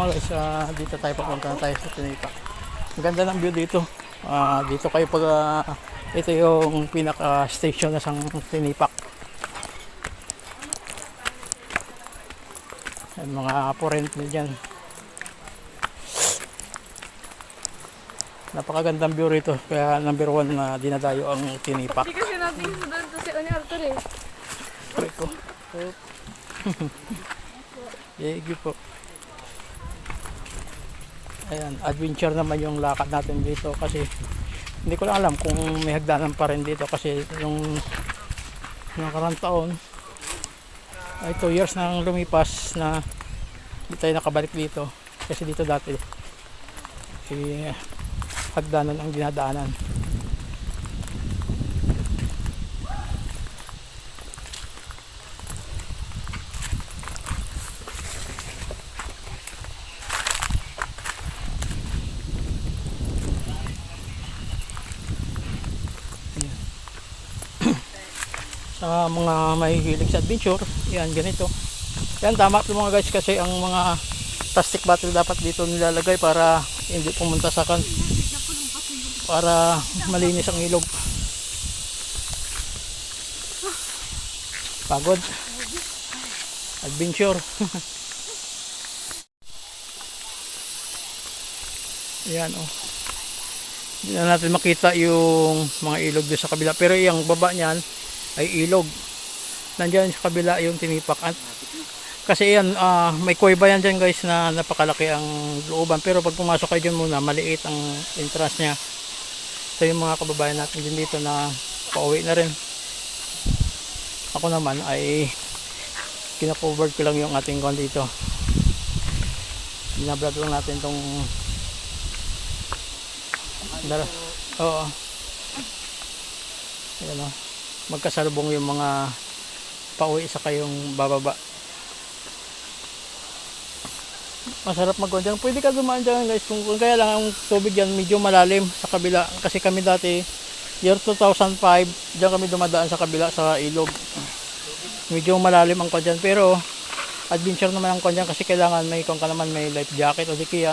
Mga guys, dito tayo papunta na tayo sa Tinipa. Ang ganda ng view dito. Ah, dito kayo pag ah, ito yung pinaka station na sang Tinipak. Ang mga porent na dyan. Napakagandang view rito. Kaya number one na dinadayo ang Tinipak. Hindi kasi natin to si Ani Arthur eh. Try ko. Yegi po. Ayan, adventure naman yung lakad natin dito kasi hindi ko lang alam kung may hagdanan pa rin dito kasi yung nakarang taon ay 2 years nang lumipas na hindi tayo nakabalik dito kasi dito dati eh, hagdanan ang dinadaanan sa mga mahihilig sa adventure yan ganito. Yan tama ito mga guys kasi ang mga plastic bottle dapat dito nilalagay para hindi pumunta sa kan para malinis ang ilog. Pagod. Adventure. Yan oh. Hindi na natin makita yung mga ilog doon sa kabila. Pero yung baba niyan ay ilog. Nandiyan sa kabila yung tinipak. At, kasi yan, ah, may kuweba yan dyan guys na napakalaki ang looban. Pero pag pumasok kayo dyan muna, maliit ang entrance niya. So yung mga kababayan natin din dito na pauwi na rin. Ako naman ay kinacover ko lang yung ating kon dito. Binablog lang natin tong Dara. Oo. Ayan o magkasalubong yung mga pauwi sa kayong bababa. Masarap magkuhan dyan. Pwede ka dumaan dyan guys. Kung, kung kaya lang ang tubig dyan medyo malalim sa kabila. Kasi kami dati year 2005 dyan kami dumadaan sa kabila sa ilog. Medyo malalim ang kuhan dyan. Pero adventure naman ang kuhan dyan kasi kailangan may kung ka naman may life jacket o di kaya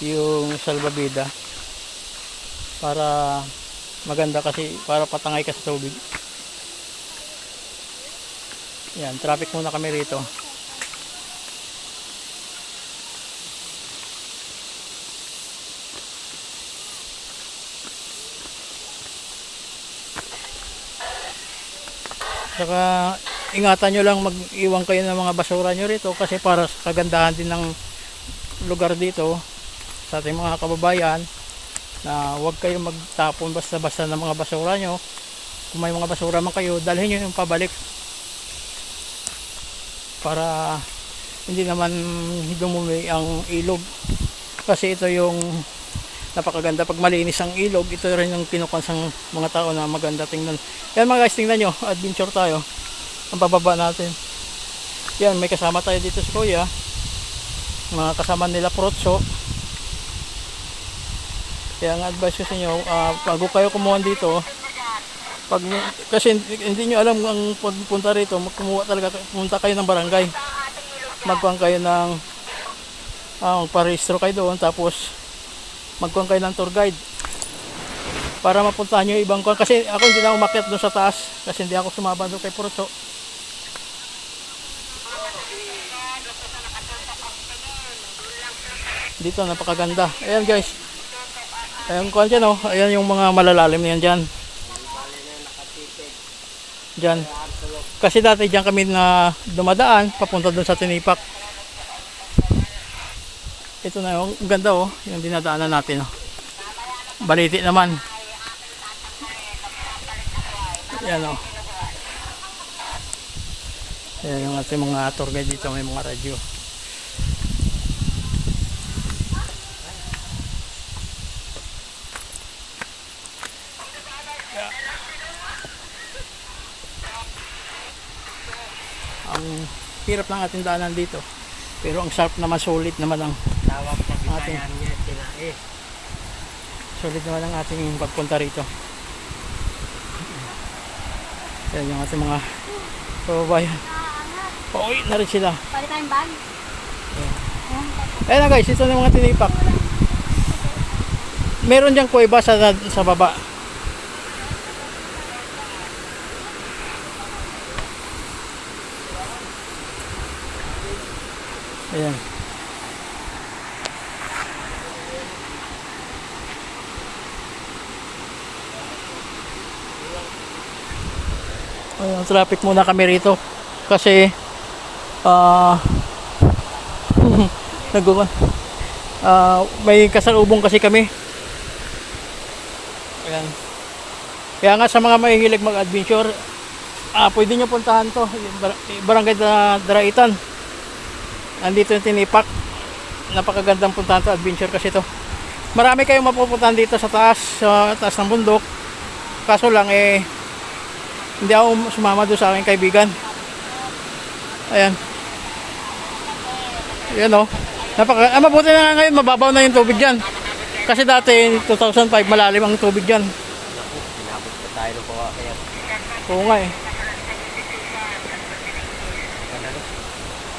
yung salvavida para maganda kasi para patangay ka sa tubig. Yan, traffic muna kami rito. Saka ingatan nyo lang mag-iwan kayo ng mga basura nyo rito kasi para sa kagandahan din ng lugar dito sa ating mga kababayan na huwag kayong magtapon basta-basta ng mga basura nyo kung may mga basura man kayo dalhin nyo yung pabalik para hindi naman dumumi ang ilog. Kasi ito yung napakaganda. Pag malinis ang ilog ito rin yung kinukansang mga tao na maganda tingnan. Yan mga guys tingnan nyo. Adventure tayo. Ang bababa natin. Yan may kasama tayo dito sa kuya. Mga kasama nila protso. Kaya ang advice ko sa inyo ah, bago kayo kumuha dito pag kasi hindi nyo alam ang pagpunta rito magkumuha talaga pumunta kayo ng barangay. Magkuhan kayo ng ah, magparehistro kayo doon tapos magkuhan kayo ng tour guide. Para mapuntahan nyo ibang kuhan kasi ako hindi na umakyat doon sa taas kasi hindi ako sumaba doon kay Purso. Dito napakaganda. Ayan guys. Ayan kuhan dyan oh ayan yung mga malalalim na yan dyan Diyan. Kasi dati diyan kami na dumadaan papunta doon sa Tinipak. Ito na yung ang ganda oh, yung dinadaanan natin oh. Baliti naman. Yan oh. Yan yung ating mga tour guide dito, may mga radyo. Ang hirap ng ating daanan dito pero ang sharp naman solid naman ang Tawag sa Ating- Bisayan niya, sila eh. solid naman ang ating pagpunta rito yan yung ating mga kababayan pauwi na rin sila Pali tayong bag. Ayan. Na guys, ito na yung mga tinipak. Meron diyang kuweba sa, sa baba. Ayan. Ayan, traffic muna kami rito. Kasi, ah, nagawa. Ah, may kasalubong kasi kami. Ayan. Kaya nga sa mga mahihilig mag-adventure, ah, pwede nyo puntahan to. bar- yung Barangay da, Daraitan. Andito yung tinipak. Napakagandang puntahan to, adventure kasi to. Marami kayong mapupuntahan dito sa taas, sa taas ng bundok. Kaso lang eh, hindi ako sumama doon sa aking kaibigan. Ayan. Ayan o. Napaka, ah, mabuti na nga ngayon, mababaw na yung tubig dyan. Kasi dati, 2005, malalim ang tubig dyan. Tayo pawa kaya Oo nga eh.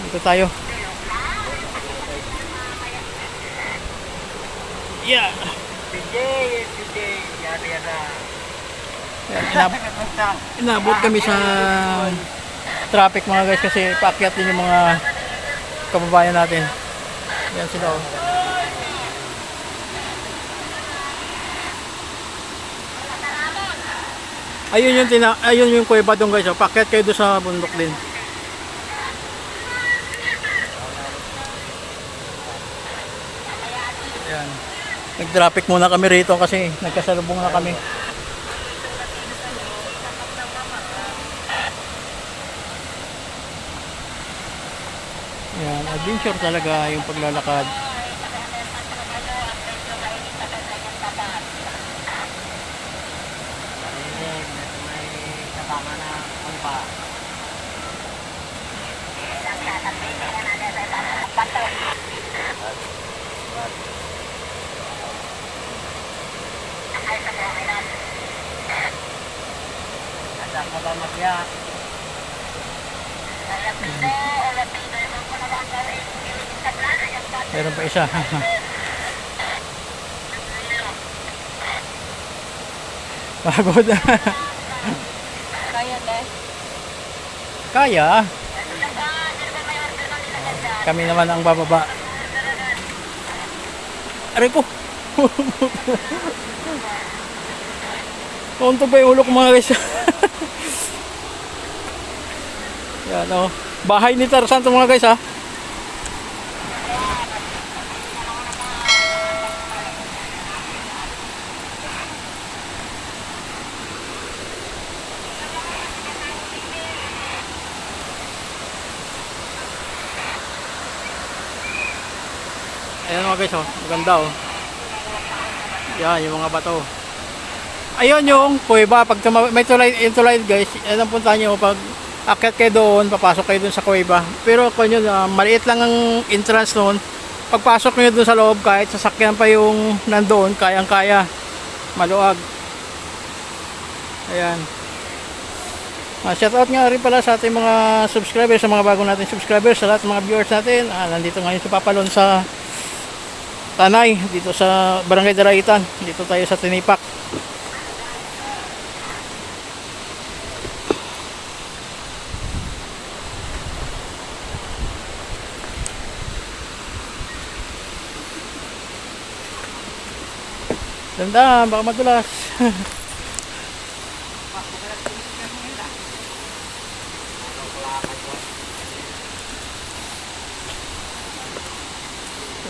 Dito tayo. Yeah. PJ, PJ, yada yada. Inab- inabot kami sa traffic mga guys kasi paakyat din yung mga kababayan natin. Yan sila oh. Ayun yung tina ayun yung kuweba doon guys. Oh. Paakyat kayo doon sa bundok din. Nag-traffic muna kami rito kasi nagkasalubong na kami. Yan, adventure talaga yung paglalakad. Ada ka ba magya? Meron pa isa. Pagod. Kaya deh. Kaya. Kami naman ang bababa. Aray ko. Tonto ba yung ulo ko mga guys? Yan o. Bahay ni Tarzan mga guys ha. Ayan mga guys oh, maganda oh. Yan yung mga bato. Ayun yung kuweba pag may tulay yung tulay guys, yan ang punta niyo pag akyat kayo doon, papasok kayo doon sa kuweba. Pero kung yun, ah, maliit lang ang entrance noon. Pagpasok niyo doon sa loob kahit sasakyan pa yung nandoon, kayang-kaya. Maluag. Ayan. Ah, shout out nga rin pala sa ating mga subscribers, sa mga bago natin subscribers, sa lahat ng mga viewers natin. Ah, nandito ngayon sa Papalon sa Tanay, dito sa Barangay Daraitan. Dito tayo sa Tinipak. Ganda, baka madulas.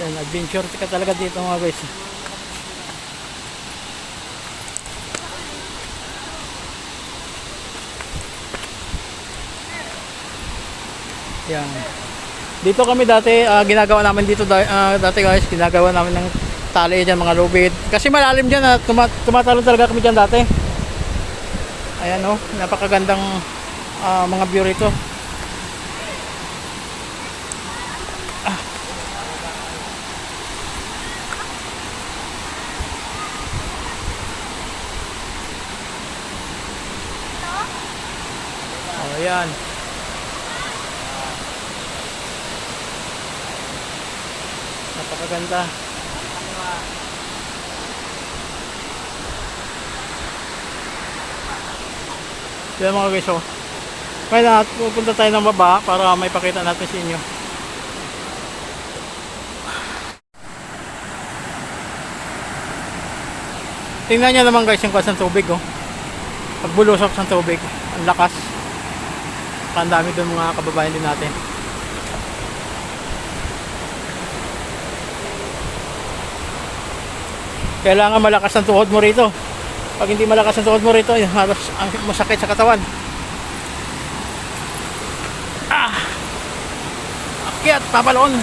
Yan, adventure ka talaga dito mga guys. Yan. Dito kami dati, ah, ginagawa namin dito ah, dati guys, ginagawa namin ng tali dyan, mga lubid. Kasi malalim dyan, ah, tuma tumatalon talaga kami dyan dati. Ayan oh, napakagandang ah, mga view rito. Oh, ayan. Napakaganda. Yan mga guys, oh. Kaya pupunta tayo ng baba para may pakita natin sa inyo. Tingnan nyo naman guys yung kwas ng tubig, oh. Pagbulusok ng tubig, ang lakas. Ang dami doon mga kababayan din natin. Kailangan malakas ang tuhod mo rito. Pag hindi malakas ang tuhod mo rito, yun, halos ang masakit sa katawan. Ah! Akyat, papalon!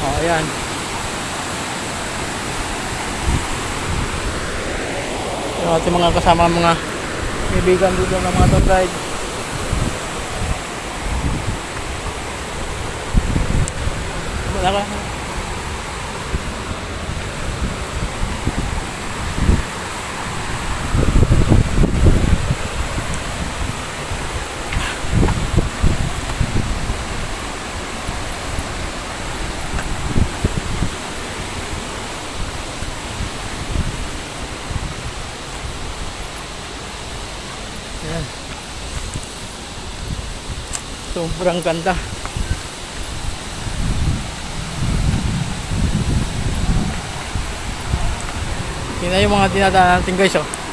Oh, ayan. Yung ating mga kasama mga kaibigan dito ng mga tour guide. Wala ka. Ayan. Sobrang ganda. Yun na yung mga dinadaan natin guys oh.